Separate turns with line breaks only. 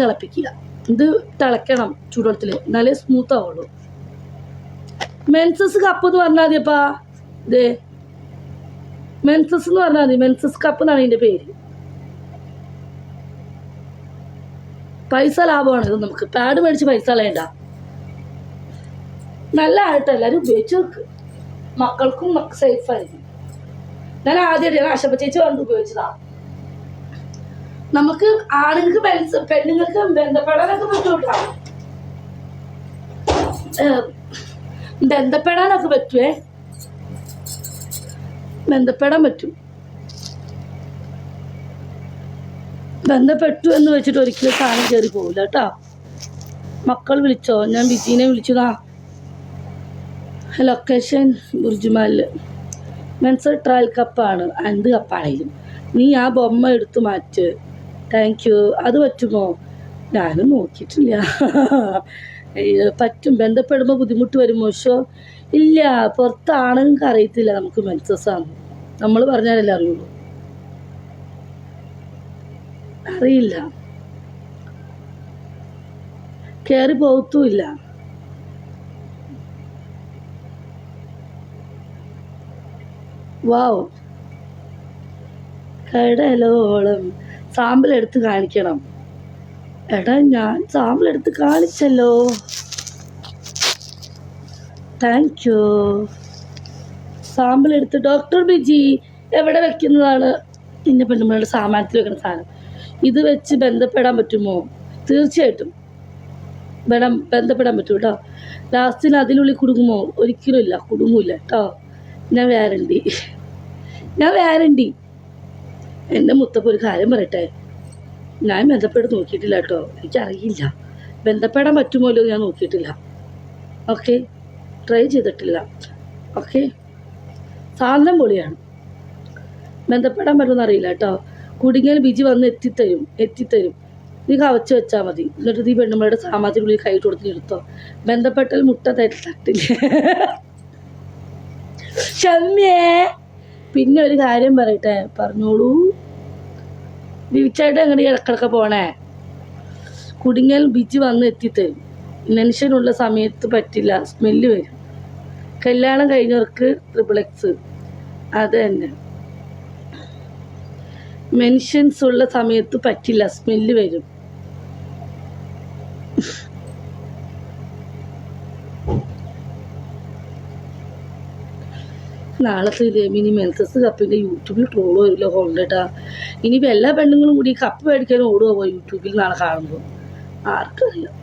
തിളപ്പിക്കുക. ഇത് തിളക്കണം ചൂടുവെള്ളത്തിൽ എന്നാലേ സ്മൂത്ത് ആവുള്ളൂ. മെൻസസ് കപ്പ് എന്ന് പറഞ്ഞാൽ മതിയപ്പാ ഇതേ മെൻസസ് എന്ന് പറഞ്ഞാൽ മതി. മെൻസസ് കപ്പ് എന്നാണ് ഇതിന്റെ പേര്. പൈസ ലാഭമാണ് ഇത് നമുക്ക്. പാഡ് മേടിച്ച് പൈസ കളയണ്ട. നല്ല ആയിട്ട് എല്ലാവരും ഉപയോഗിച്ച് നോക്ക്. മക്കൾക്കും സേഫ് ആയിരിക്കും. ഞാൻ ആദ്യമായിട്ട് ആശപ്പ ചേച്ചി കൊണ്ട് ഉപയോഗിച്ചതാ. നമുക്ക് ആണുങ്ങൾക്ക് മെൻസ് പെണ്ണുങ്ങൾക്ക് ബന്ധപ്പെടാനൊക്കെ ബുദ്ധിമുട്ടാണ്. ബന്ധപ്പെടാനൊക്കെ പറ്റുവേ? ബന്ധപ്പെടാൻ പറ്റും. ബന്ധപ്പെട്ടു എന്ന് വെച്ചിട്ട് ഒരിക്കലും സാധനം കയറി പോകില്ല കേട്ടോ. മക്കൾ വിളിച്ചോ? ഞാൻ വിജീനെ വിളിച്ചതാ. ലൊക്കേഷൻ ബുർജുമാലിൽ മെൻസർ ട്രയൽ കപ്പാണ്. എന്ത് കപ്പാണെങ്കിലും. നീ ആ ബൊമ്മ എടുത്തു മാറ്റ്. താങ്ക് യു അത് പറ്റുമോ? ഞാനും നോക്കിയിട്ടില്ല. പറ്റും. ബന്ധപ്പെടുമ്പോൾ ബുദ്ധിമുട്ട് വരുമോ ഷോ? ഇല്ല. പുറത്താണെങ്കിൽ അറിയത്തില്ല. നമുക്ക് മെൻസസ്സാണ് നമ്മൾ പറഞ്ഞാലല്ലേ അറിയുള്ളൂ. അറിയില്ല. കയറി പോകത്തുമില്ല വാവ്. കടലോളം സാമ്പിൾ എടുത്ത് കാണിക്കണം. എടാ ഞാൻ സാമ്പിൾ എടുത്ത് കാണിച്ചല്ലോ. താങ്ക് യു സാമ്പിൾ എടുത്ത് ഡോക്ടർ ബിജി എവിടെ വെക്കുന്നതാണ്? നിന്റെ പെണ്ണുമ്മളുടെ സാമാനത്തിൽ വെക്കുന്ന സാധനം. ഇത് വെച്ച് ബന്ധപ്പെടാൻ പറ്റുമോ? തീർച്ചയായിട്ടും. വേണം ബന്ധപ്പെടാൻ പറ്റും കേട്ടോ ലാസ്റ്റിന് അതിനുള്ളിൽ കുടുങ്ങുമോ? ഒരിക്കലും ഇല്ല. കുടുങ്ങൂല കേട്ടോ ഞാൻ വാരണ്ടി ഞാൻ വാരണ്ടി എന്റെ മുത്തപ്പ ഒരു കാര്യം പറയട്ടെ? ഞാൻ ബന്ധപ്പെട്ട് നോക്കിയിട്ടില്ല കേട്ടോ. എനിക്കറിയില്ല. ബന്ധപ്പെടാൻ പറ്റുമല്ലോ ഞാൻ നോക്കിയിട്ടില്ല. ഓക്കെ? ട്രൈ ചെയ്തിട്ടില്ല. ഓക്കെ? സാധനം പൊളിയാണ്. ബന്ധപ്പെടാൻ പറ്റുമെന്ന് അറിയില്ല കേട്ടോ. കുടുങ്ങിയാൽ ബിജി വന്ന് എത്തിത്തരും. എത്തിത്തരും. നീ കവച്ച് വെച്ചാൽ മതി. എന്നിട്ട് നീ പെണ്ണുമ്മയുടെ സാമാജിനുള്ളിൽ കൈ കൊടുത്ത് എടുത്തോ ബന്ധപ്പെട്ടാൽ മുട്ട തട്ടി തട്ടില്ലേ ക്ഷമ്യേ പിന്നെ ഒരു കാര്യം പറയട്ടെ പറഞ്ഞോളൂ. ബീച്ചായിട്ട് എങ്ങനെ ഇടക്കിടക്ക് പോണേ? കുടുങ്ങിയാൽ ബിജി വന്ന് എത്തിത്തരും മെൻഷനുള്ള സമയത്ത് പറ്റില്ല സ്മെല്ല് വരും. കല്യാണം കഴിഞ്ഞവർക്ക് ട്രിപ്പിൾ എക്സ് അത് തന്നെ. മെൻഷൻസ് ഉള്ള സമയത്ത് പറ്റില്ല സ്മെല്ല് വരും. നാളത്തെ ഇനി മെൻസസ് കപ്പിന്റെ യൂട്യൂബിൽ ട്രോൾ വരില്ല കൊണ്ടിട്ടാ ഇനിയിപ്പോൾ എല്ലാ പെണ്ണുങ്ങളും കൂടി കപ്പ് മേടിക്കാൻ ഓടുക യൂട്യൂബിൽ നാളെ കാണുമ്പോൾ ആർക്കറിയാം.